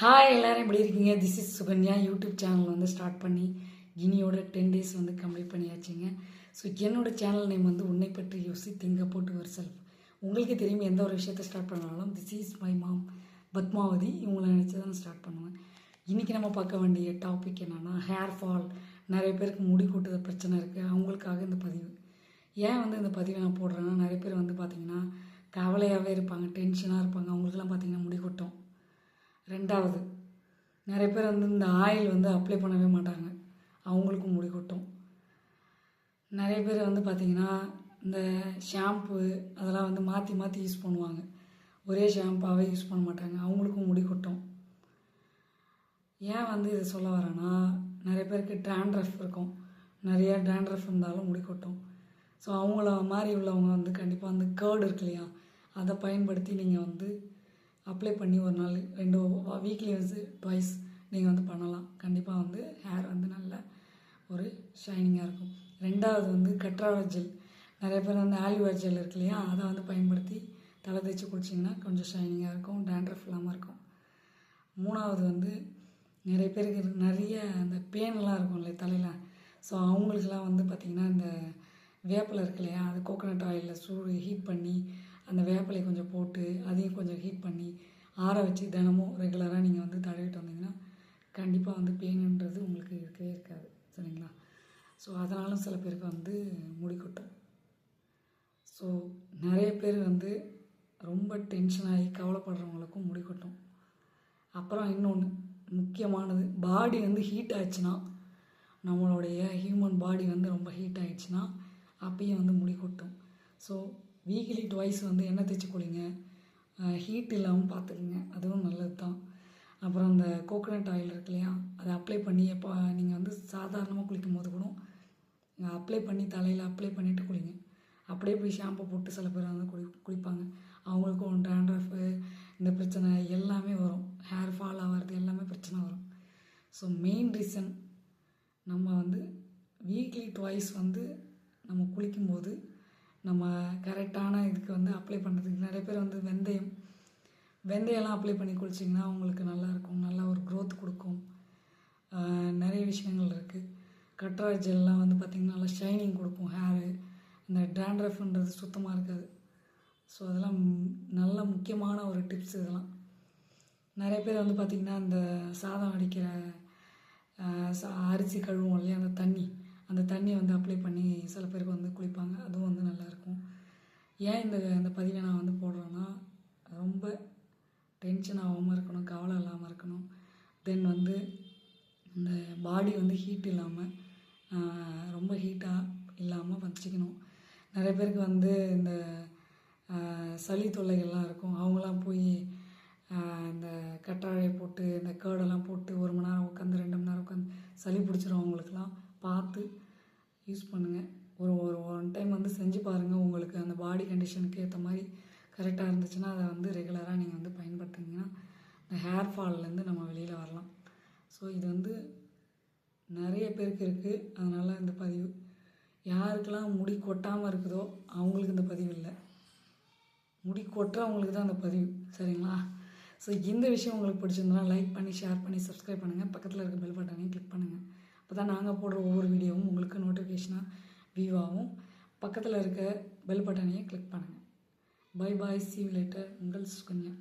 Hi எல்லோரும் எப்படி இருக்கீங்க? This is Sukanya YouTube channel வந்து ஸ்டார்ட் பண்ணி இனியோட டென் டேஸ் வந்து கம்ப்ளீட் பண்ணியாச்சுங்க. ஸோ என்னோடய சேனல் நேம் வந்து உன்னை பற்றி யோசி திங்க போட்டு ஒரு செல்ஃப் உங்களுக்கே தெரியும் எந்த ஒரு விஷயத்தை ஸ்டார்ட் பண்ணாலும் this is my mom Padmavathi. இவங்களை நினச்சி தான் ஸ்டார்ட் பண்ணுவேன். இன்றைக்கி நம்ம பார்க்க வேண்டிய டாபிக் என்னென்னா ஹேர் ஃபால் நிறைய பேருக்கு முடி கொட்டுத பிரச்சனை இருக்குது அவங்களுக்காக இந்த பதிவு. ஏன் வந்து இந்த பதிவை நான் போடுறேன்னா நிறைய பேர் வந்து பார்த்திங்கன்னா கவலையாகவே இருப்பாங்க டென்ஷனாக இருப்பாங்க. அவங்களுக்குலாம் பார்த்திங்கன்னா முடி கொட்டும். ரெண்டாவது நிறைய பேர் வந்து இந்த ஆயில் வந்து அப்ளை பண்ணவே மாட்டாங்க. அவங்களுக்கும் முடி கொட்டும். நிறைய பேர் வந்து பார்த்திங்கன்னா இந்த ஷாம்பு அதெல்லாம் வந்து மாற்றி மாற்றி யூஸ் பண்ணுவாங்க. ஒரே ஷாம்பாகவே யூஸ் பண்ண மாட்டாங்க. அவங்களுக்கும் முடி கொட்டும். ஏன் வந்து இதை சொல்ல வரேன்னா நிறைய பேருக்கு டேண்ட்ரஃப் இருக்கும். நிறைய டேண்ட்ரஃப் இருந்தாலும் முடி கொட்டும். ஸோ அவங்கள மாதிரி உள்ளவங்க வந்து கண்டிப்பாக வந்து கேர்டு இருக்கு இல்லையா அதை பயன்படுத்தி நீங்கள் வந்து அப்ளை பண்ணி ஒரு நாள் ரெண்டு வீக்லி வந்து ட்வைஸ் நீங்கள் வந்து பண்ணலாம். கண்டிப்பாக வந்து ஹேர் வந்து நல்ல ஒரு ஷைனிங்காக இருக்கும். ரெண்டாவது வந்து கற்றாழை ஜெல் நிறைய பேர் வந்து ஆலிவா ஜெல் இருக்கு இல்லையா? அதை வந்து பயன்படுத்தி தலை தேய்ச்சி குளிச்சிங்கன்னா கொஞ்சம் ஷைனிங்காக இருக்கும் டேண்ட்ரஃப் இல்லாமல் இருக்கும். மூணாவது வந்து நிறைய பேருக்கு நிறைய அந்த பேனெல்லாம் இருக்கும் இல்லையா தலையில்? ஸோ அவங்களுக்கெல்லாம் வந்து பார்த்திங்கன்னா இந்த வேப்பில் இருக்கு இல்லையா? அது கோகோனட் ஆயிலில் சூடு ஹீட் பண்ணி அந்த வேப்பிலை கொஞ்சம் போட்டு அதையும் கொஞ்சம் ஹீட் பண்ணி ஆற வச்சு தினமும் ரெகுலராக நீங்கள் வந்து தடவிட்டு வந்தீங்கன்னா கண்டிப்பாக வந்து பெயின்ன்றது உங்களுக்கு இருக்கவே இருக்காது. சரிங்களா? ஸோ அதனாலும் சில பேருக்கு வந்து முடி கொட்டும் ஸோ நிறைய பேர் வந்து ரொம்ப டென்ஷன் ஆகி கவலைப்படுறவங்களுக்கும் முடி கொட்டும் அப்புறம் இன்னொன்று முக்கியமானது பாடி வந்து ஹீட் ஆச்சுன்னா நம்மளுடைய ஹியூமன் பாடி வந்து ரொம்ப ஹீட் ஆயிடுச்சுன்னா அப்பயும் வந்து முடி கொட்டும் ஸோ வீக்லி டுவைஸ் வந்து எண்ணெய் தேய்ச்சி குளிங்க. ஹீட் இல்லாமல் பார்த்துக்குங்க அதுவும் நல்லது தான் அப்புறம் அந்த கோகோனட் ஆயில் இருக்கு இல்லையா? அதை அப்ளை பண்ணி எப்போ நீங்கள் வந்து சாதாரணமாக குளிக்கும் போது கூட அப்ளை பண்ணி தலையில் அப்ளை பண்ணிவிட்டு குளிங்க. அப்படியே போய் ஷாம்பு போட்டு சில பேர் வந்து குளி குளிப்பாங்க. அவங்களுக்கும் டேண்ட்ரஃபு இந்த பிரச்சனை எல்லாமே வரும். ஹேர் ஃபால் ஆகிறது எல்லாமே பிரச்சனை வரும். ஸோ மெயின் ரீசன் நம்ம வந்து வீக்லி டுவைஸ் வந்து நம்ம குளிக்கும்போது நம்ம கரெக்டான இதுக்கு வந்து அப்ளை பண்ணுறதுக்கு நிறைய பேர் வந்து வெந்தயம் வெந்தயம்லாம் அப்ளை பண்ணி குளிச்சிங்கன்னா அவங்களுக்கு நல்லா ஒரு க்ரோத் கொடுக்கும். நிறைய விஷயங்கள் இருக்குது கட்ரா ஜெல்லாம் வந்து பார்த்திங்கன்னா நல்லா ஷைனிங் கொடுக்கும் ஹேரு இந்த டேண்ட்ரஃப்ன்றது சுத்தமாக இருக்காது. ஸோ அதெல்லாம் நல்ல முக்கியமான ஒரு டிப்ஸ் இதெல்லாம். நிறைய பேர் வந்து பார்த்திங்கன்னா இந்த சாதம் அடிக்கிற சா அரிசி கழுவும் இல்லையா அந்த தண்ணி. அந்த தண்ணியை வந்து அப்ளை பண்ணி சில பேருக்கு வந்து குளிப்பாங்க. அதுவும் வந்து நல்லாயிருக்கும். ஏன் இந்த இந்த பதிவை நான் வந்து போடுறேன்னா ரொம்ப டென்ஷன் ஆகாமல் இருக்கணும் கவலை இல்லாமல் இருக்கணும். தென் வந்து இந்த பாடி வந்து ஹீட் இல்லாமல் ரொம்ப ஹீட்டாக இல்லாமல் வச்சுக்கணும். நிறைய பேருக்கு வந்து இந்த சளி தொல்லைகள்லாம் இருக்கும். அவங்களாம் போய் இந்த கற்றாழை போட்டு இந்த கேர்டெல்லாம் போட்டு ஒரு மணி நேரம் உட்காந்து ரெண்டு மணி நேரம் உட்காந்து சளி பிடிச்சிரும் அவங்களுக்குலாம் பார்த்து யூஸ் பண்ணுங்கள் ஒரு ஒரு ஒன் டைம் வந்து செஞ்சு பாருங்கள் உங்களுக்கு அந்த பாடி கண்டிஷனுக்கு ஏற்ற மாதிரி கரெக்டாக இருந்துச்சுன்னா அதை வந்து ரெகுலராக நீங்கள் வந்து பயன்படுத்துனீங்கன்னா இந்த ஹேர் ஃபால்லேருந்து நம்ம வெளியில் வரலாம். ஸோ இது வந்து நிறைய பேருக்கு இருக்குது அதனால் இந்த பதிவு யாருக்கெல்லாம் முடி கொட்டாமல் இருக்குதோ அவங்களுக்கு இந்த பதிவு இல்லை. முடி கொட்டுறவங்களுக்கு தான் அந்த பதிவு சரிங்களா? ஸோ இந்த விஷயம் உங்களுக்கு பிடிச்சிருந்தா லைக் பண்ணி ஷேர் பண்ணி சப்ஸ்கிரைப் பண்ணுங்கள் பக்கத்தில் இருக்க பெல் பட்டனையும் கிளிக் பண்ணுங்கள் அப்போ தான் நாங்கள் போடுற ஒவ்வொரு வீடியோவும் உங்களுக்கு நோட்டிஃபிகேஷனாக வீவாகவும் பக்கத்தில் இருக்க பெல் பட்டனையும் கிளிக் பண்ணுங்கள் பை பாய் சீவ் லேட்டர் உங்கள் சுகன்யா.